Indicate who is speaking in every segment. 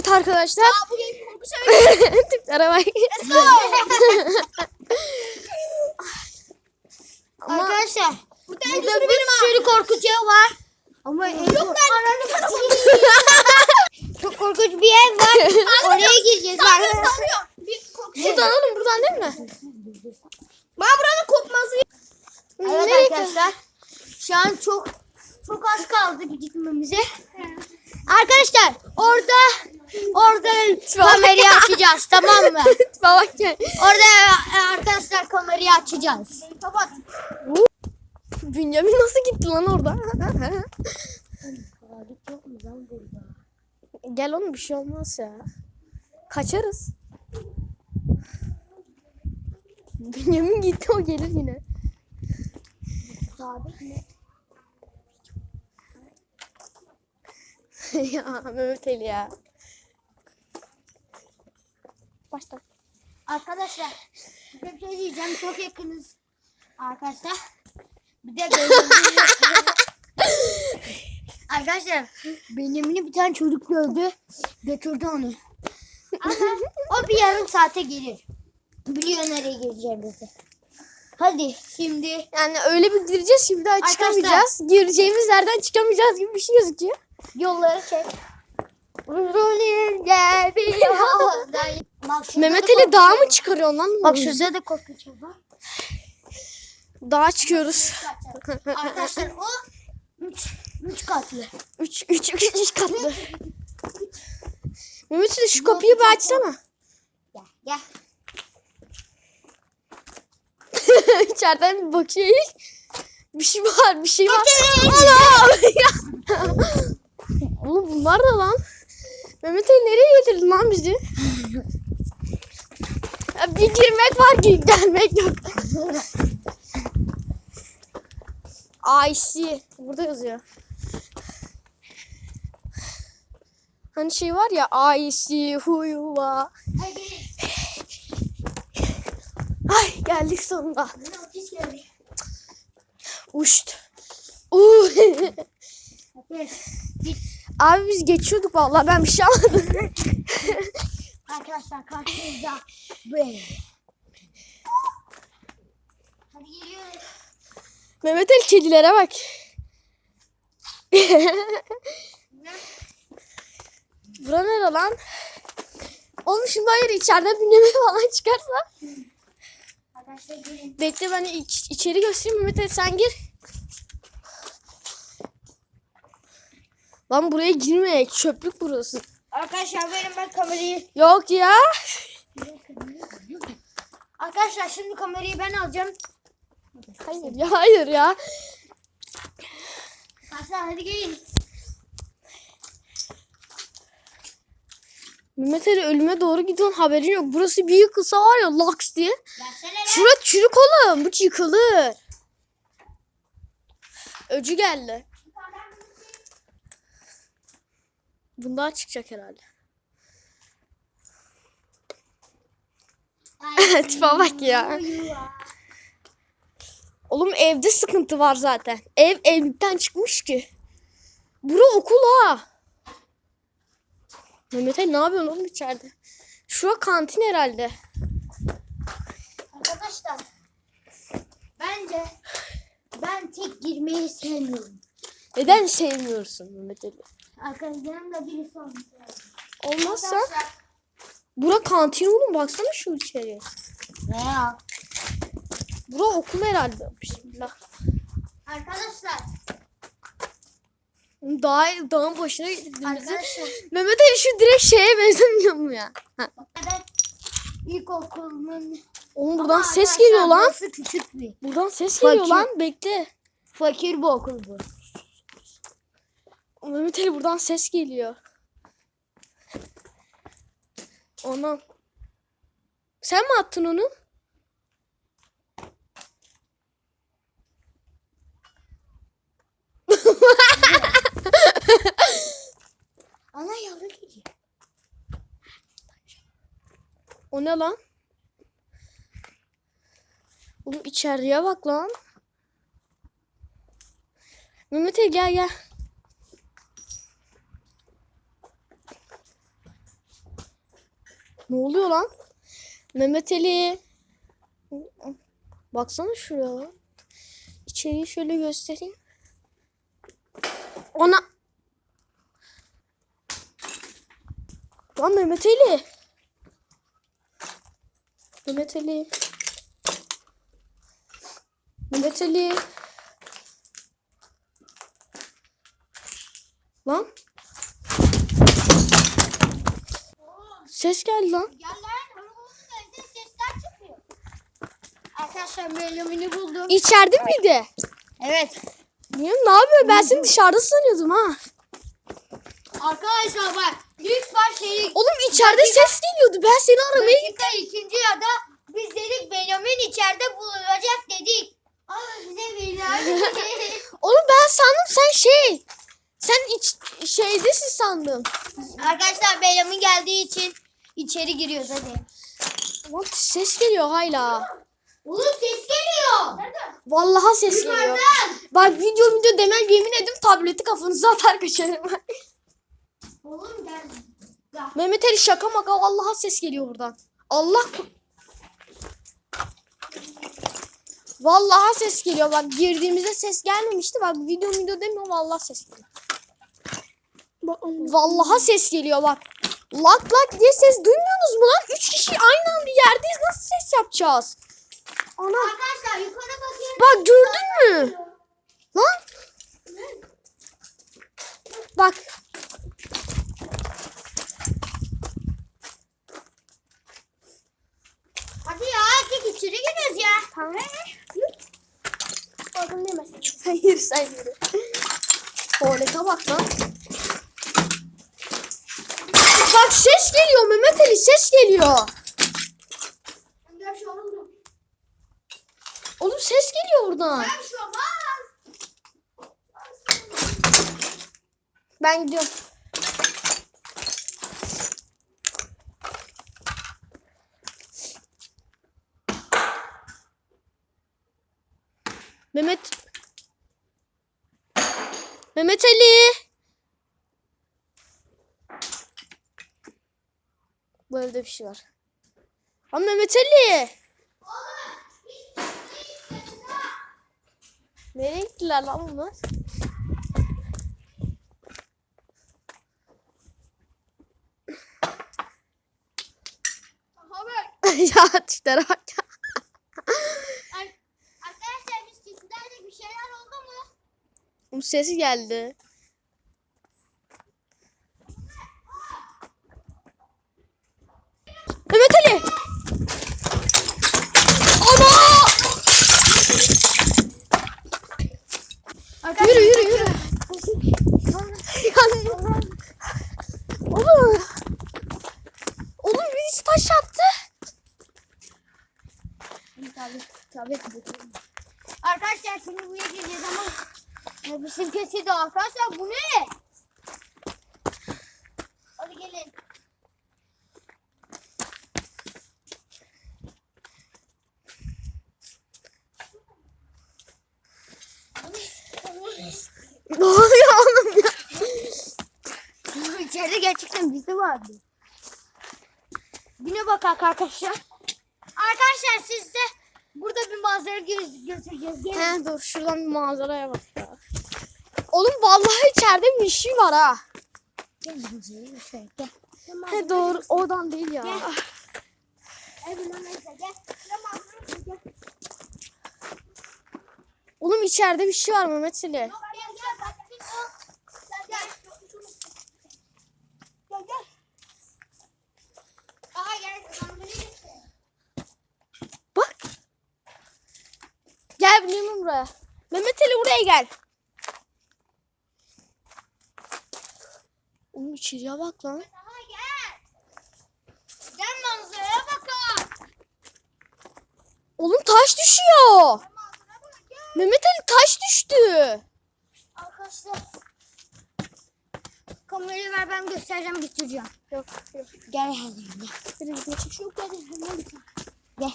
Speaker 1: Evet arkadaşlar.
Speaker 2: bugün korku sebebi.
Speaker 1: Tiplere bak. Ama
Speaker 2: Arkadaşlar. Burada,
Speaker 3: Burada bir sürü korkunç ev var. Ama
Speaker 2: Yok lan.
Speaker 3: çok korkunç bir ev var. Oraya gireceğiz.
Speaker 2: Sallıyor sallıyor. Bir
Speaker 1: buradan oğlum buradan değil mi?
Speaker 2: Ben buranın kopmazı.
Speaker 3: Evet
Speaker 1: Nereye
Speaker 3: arkadaşlar. Şu an çok çok az kaldı gitmemize orada orada kamerayı açacağız tamam mı?
Speaker 1: Bak gel.
Speaker 3: Orada e, arkadaşlar kamerayı açacağız.
Speaker 2: Kapat.
Speaker 1: Bünyamin nasıl gitti lan orada? Gel oğlum bir şey olmaz ya. Kaçarız. Bünyamin gitti o gelir yine. ya Mehmet Ali ya. Başla.
Speaker 3: Arkadaşlar size bir şey diyeceğim çok yakınız arkadaşlar. Bir de Arkadaşlar Benjamin'i bir tane çocuk gördü götürdü onu. Ama o bir yarım saate gelir. Biliyor nereye gireceğimizi. Hadi şimdi
Speaker 1: Yani öyle bir gireceğiz şimdi daha çıkamayacağız. Gireceğimiz yerden çıkamayacağız gibi bir şey gözüküyor.
Speaker 3: yolları çek. Bir yoldan. Bak şurada
Speaker 1: Mehmet
Speaker 3: da
Speaker 1: Ali dağa mı çıkarıyor lan?
Speaker 3: Bak şurada da korkunç var.
Speaker 1: Dağa çıkıyoruz.
Speaker 3: Arkadaşlar o 3 3 katlı.
Speaker 1: Üç, üç, üç, üç katlı. Mehmet Ali şu kapıyı bir açsana.
Speaker 3: Gel gel.
Speaker 1: İçeriden bir bakıyor ilk. Bir şey var, bir şey var. Ana! Ya. Oğlum bunlar da lan. Mehmet Ali nereye getirdin lan bizi? Ya bir girmek var ki gelmek yok. IC. Burada yazıyor. Hani şey var ya IC huyuva.
Speaker 3: Hadi.
Speaker 1: Ay geldik sonunda. Uçt. Uuu. Abi biz geçiyorduk vallahi ben bir şey anladım.
Speaker 3: Arkadaşlar karşınızda böyle. Hadi geliyoruz.
Speaker 1: Mehmet Ali kedilere bak. Bura nere lan? Oğlum şimdi hayır içeride bir falan çıkarsa.
Speaker 3: Arkadaşlar gelin.
Speaker 1: Bekle ben iç- içeri göstereyim Mehmet Ali sen gir. Lan buraya girme çöplük burası.
Speaker 3: Arkadaşlar verin ben kamerayı.
Speaker 1: Yok ya.
Speaker 3: Arkadaşlar şimdi kamerayı ben alacağım.
Speaker 1: Hayır ya hayır ya.
Speaker 3: Arkadaşlar hadi gelin.
Speaker 1: Mehmet Ali ölüme doğru gidiyorsun haberin yok. Burası bir yıkılsa var ya laks diye.
Speaker 3: Versene lan.
Speaker 1: Şura çürük oğlum. Bu yıkılır. Öcü geldi. Bundan çıkacak herhalde. Tipe bak ya. Oğlum evde sıkıntı var zaten. Ev evlilikten çıkmış ki. Bura okul ha. Mehmet Ali ne yapıyorsun oğlum içeride? Şura kantin herhalde.
Speaker 3: Arkadaşlar bence ben tek girmeyi sevmiyorum.
Speaker 1: Neden sevmiyorsun Mehmet Ali?
Speaker 3: Arkadaşlar yanımda birisi lazım.
Speaker 1: Olmazsa bura kantin oğlum baksana şu içeriye.
Speaker 3: Ne ya?
Speaker 1: Bura okul herhalde. Bismillah.
Speaker 3: Arkadaşlar.
Speaker 1: Dağ, dağın başına.
Speaker 3: Arkadaşlar.
Speaker 1: Mehmet Ali şu direkt şeye benzemiyor mu ya? Ha.
Speaker 3: Ben ilkokulumun
Speaker 1: Oğlum buradan
Speaker 3: Ama
Speaker 1: ses geliyor lan.
Speaker 3: burası küçük bir.
Speaker 1: Buradan ses geliyor
Speaker 3: Fakir.
Speaker 1: lan. Bekle.
Speaker 3: Fakir bir okul bu.
Speaker 1: Mehmet Ali buradan ses geliyor. Ondan. Sen mi attın onu?
Speaker 3: Ana yavru geliyor.
Speaker 1: O ne lan? Oğlum içeriye bak lan. Mehmet Ali gel gel. Ne oluyor lan? Mehmet Ali. Baksana şuraya lan. İçeriği şöyle göstereyim. Ona... Lan Mehmet Ali. Mehmet Ali. Mehmet Ali. Lan. Ses geldi lan.
Speaker 3: Gel lan. Evde sesler çıkıyor. Arkadaşlar bölümünü buldum.
Speaker 1: İçeride miydi?
Speaker 3: Evet.
Speaker 1: Bilmiyorum ne yapıyor? Ben seni dışarıda sanıyordum ha.
Speaker 3: Arkadaşlar bak. Lütfen şeyi
Speaker 1: Oğlum içeride ses geliyordu. Ben seni aramaya
Speaker 3: dakika ikinci ya da biz dedik Benjamin içeride bulunacak dedik. Ama bize veriler.
Speaker 1: Oğlum ben sandım sen şey. Sen iç şeydesin sandım.
Speaker 3: Arkadaşlar Benjamin geldiği için içeri giriyoruz hadi.
Speaker 1: Bak ses geliyor hala.
Speaker 3: Oğlum ses geliyor. Nereden?
Speaker 1: Vallahi ses geliyor. Bak video video demem yemin ederim tableti kafanıza atar kaçarım.
Speaker 3: Oğlum gel.
Speaker 1: Mehmet Ali şaka maka vallahi ses geliyor buradan. Allah Vallahi ses geliyor. Bak girdiğimizde ses gelmemişti. Bak video video demiyorum vallahi ses geliyor. Vallahi ses geliyor bak. Lak lak diye ses duymuyorsunuz mu lan? Üç kişi aynı anda yerdeyiz. Nasıl ses yapacağız? Ana.
Speaker 3: Arkadaşlar yukarı bakıyorum.
Speaker 1: Bak gördün mü? Lan. Bak.
Speaker 3: Hadi ya artık içeri giriyoruz ya.
Speaker 1: Tamam. Oradan demezsin. Sen yürü sen yürü. Tuvalete bak lan. Bak ses geliyor Mehmet Ali ses geliyor. Oğlum ses geliyor oradan. Ben gidiyorum. Mehmet Mehmet Ali. Bu evde bir şey var. Ama Mehmet Ali. Nereye gittiler lan bunlar? Ya tiplere bak ya.
Speaker 3: Arkadaşlar biz sizlerle bir şeyler oldu mu?
Speaker 1: Bu sesi geldi. Mehmet Ali. Ana! Yürü yürü yürü. Yani- Oğlum. Oğlum birisi taş attı.
Speaker 3: Tabii. Arkadaşlar şimdi buraya gireceğiz ama bizim kesildi arkadaşlar bu ne? Hadi gelin.
Speaker 1: Ne oluyor oğlum ya?
Speaker 3: İçeride gerçekten bizi vardı. Yine bakak arkadaşlar. Arkadaşlar siz de burada bir manzara gö- götüreceğiz. Gelin.
Speaker 1: He dur şuradan bir manzaraya bak ya. Oğlum vallahi içeride bir şey var ha.
Speaker 3: Gel manzarayı göster, gel.
Speaker 1: He doğru oradan değil ya.
Speaker 3: Gel. Gel manzara gel. Gel manzara gel.
Speaker 1: Oğlum içeride bir şey var Mehmet Ali.
Speaker 3: Gel gel bak. Gel gel. Gel gel. Aha gel manzarayı göster.
Speaker 1: Bak. Gel biliyorum buraya. Mehmet Ali buraya gel. Oğlum içeriye bak lan.
Speaker 3: Aha gel. Gel manzaraya bakalım.
Speaker 1: Oğlum taş düşüyor. Mehmet Ali taş düştü.
Speaker 3: Arkadaşlar. Kamerayı ver ben göstereceğim bitireceğim.
Speaker 1: Yok yok.
Speaker 3: Gel hadi gel.
Speaker 1: Gel hemen.
Speaker 3: Gel.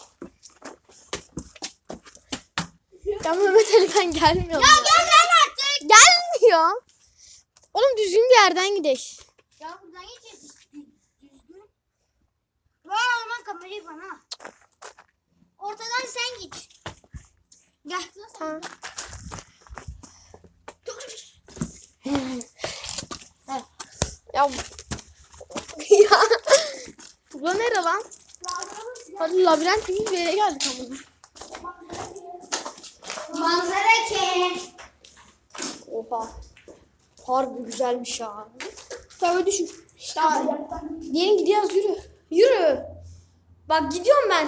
Speaker 1: Ya Mehmet Ali ben gelmiyorum.
Speaker 3: Ya, ya. gel ben artık.
Speaker 1: Gelmiyor. Oğlum düzgün bir yerden gidelim.
Speaker 3: Ya buradan geçeceğiz. Düzgün. Ver
Speaker 1: hemen kamerayı bana. Ortadan sen git. Gel. Tamam. ya ya. Bu nere lan? Hadi labirent gibi bir yere geldik ama.
Speaker 3: Manzara ki.
Speaker 1: Oha. Harbi güzelmiş ya. Tabii düşün. Diyelim gidiyoruz yürü. Yürü. Bak gidiyorum ben.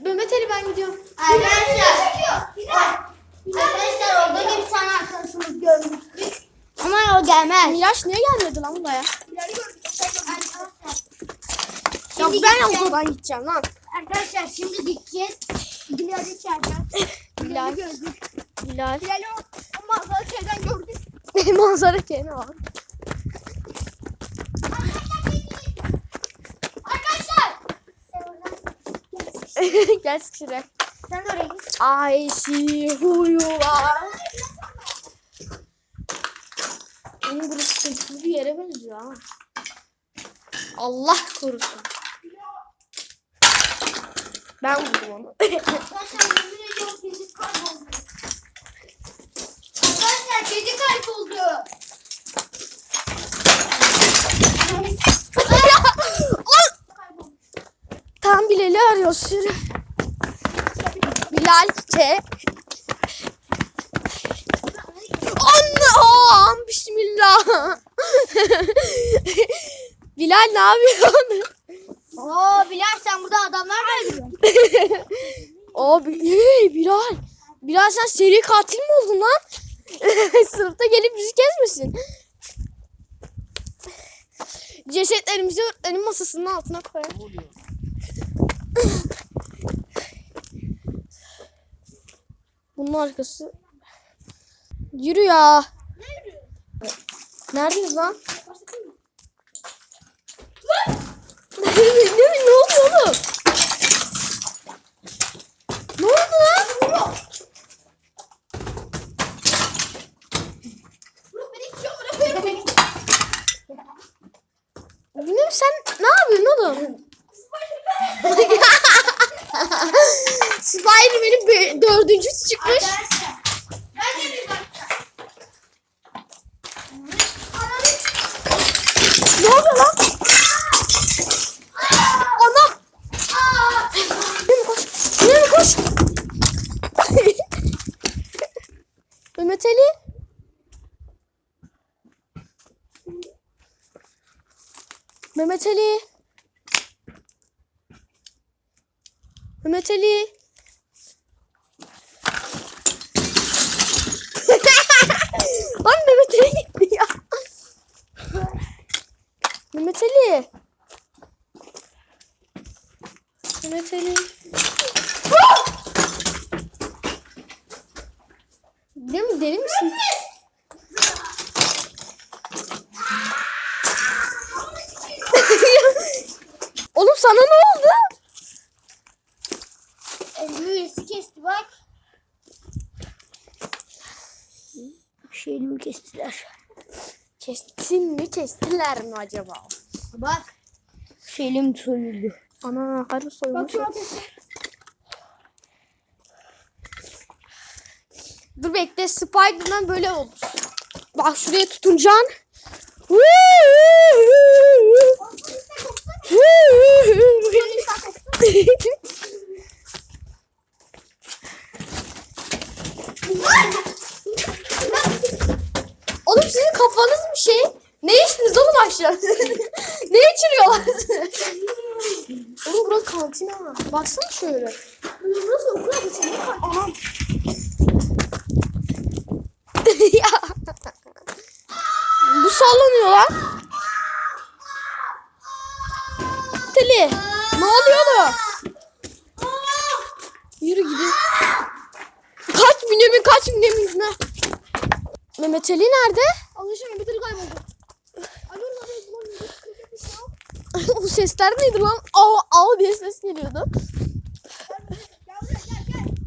Speaker 1: Mehmet Ali ben gidiyorum.
Speaker 3: Arkadaşlar. Arkadaşlar orada bir tane arkadaşımız görmüştük. Ama o gelmez.
Speaker 1: Miraç niye gelmedi lan buraya? Ya ben
Speaker 3: gideceğiz.
Speaker 1: okuldan gideceğim lan.
Speaker 3: Arkadaşlar şimdi gideceğiz. Bilal'i çağıracağız.
Speaker 1: Bilal.
Speaker 3: gördük.
Speaker 1: Bilal.
Speaker 2: Bilal'i o, o manzara şeyden gördük.
Speaker 1: Manzara kemi var. Gel sıkışacak.
Speaker 3: Sen de oraya git.
Speaker 1: I see who you are. Benim burası bir yere benziyor ha. Allah korusun. Ben vurdum onu.
Speaker 3: Arkadaşlar yemin ediyorum kayboldu. Arkadaşlar kedi kayboldu.
Speaker 1: Tam Bilal'i arıyoruz. Yürü. Bilal K. Anam bismillah. Bilal ne yapıyorsun?
Speaker 3: Oo Bilal sen burada adamlar mı öldürüyorsun?
Speaker 1: Abi hey, Bilal. Bilal sen seri katil mi oldun lan? Sınıfta gelip bizi kesmesin. Cesetlerimizi öğretmenin masasının altına koyalım. Bunun arkası. Yürü ya. Neredeyiz lan? Ne, ne, oldu oğlum? Ne oldu lan? Bilmiyorum sen ne yapıyorsun oğlum? Spider-Man'in dördüncüsü çıkmış. Ne oluyor lan? Anam! Mehmet koş. Mehmet koş. Mehmet Ali. Mehmet Ali. Mehmet Ali. Lan Mehmet Ali gitti ya. Mehmet Ali. Mehmet Ali. Değil mi? Deli misin? Oğlum sana ne oldu?
Speaker 3: Büyüsü kesti bak. Şeyimi kestiler.
Speaker 1: Kestin mi kestiler mi acaba?
Speaker 3: Bak. Şeyim soyuldu.
Speaker 1: Ana karı soymuş. Dur bekle Spiderman böyle olur. Bak şuraya. Oğlum sizin kafanız bir şey. Ne içtiniz oğlum akşam? ne içiriyorlar? oğlum burası kantin ha. Baksana şöyle.
Speaker 2: Burası okul yapmışım.
Speaker 1: Aha. Bu sallanıyor lan. Teli. Ne oluyor oğlum? Yürü gidin. Kaç Bünyamin kaç yüzüne. Mehmet Ali nerede?
Speaker 2: Mehmet Ali kayboldu. Alo lan
Speaker 1: o sesler neydi lan? Av av diye ses geliyordu.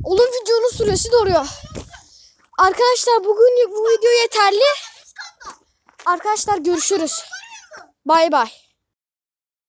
Speaker 1: Oğlum videonun süresi doruyor. Arkadaşlar bugün bu video yeterli. Arkadaşlar görüşürüz. Bay bay.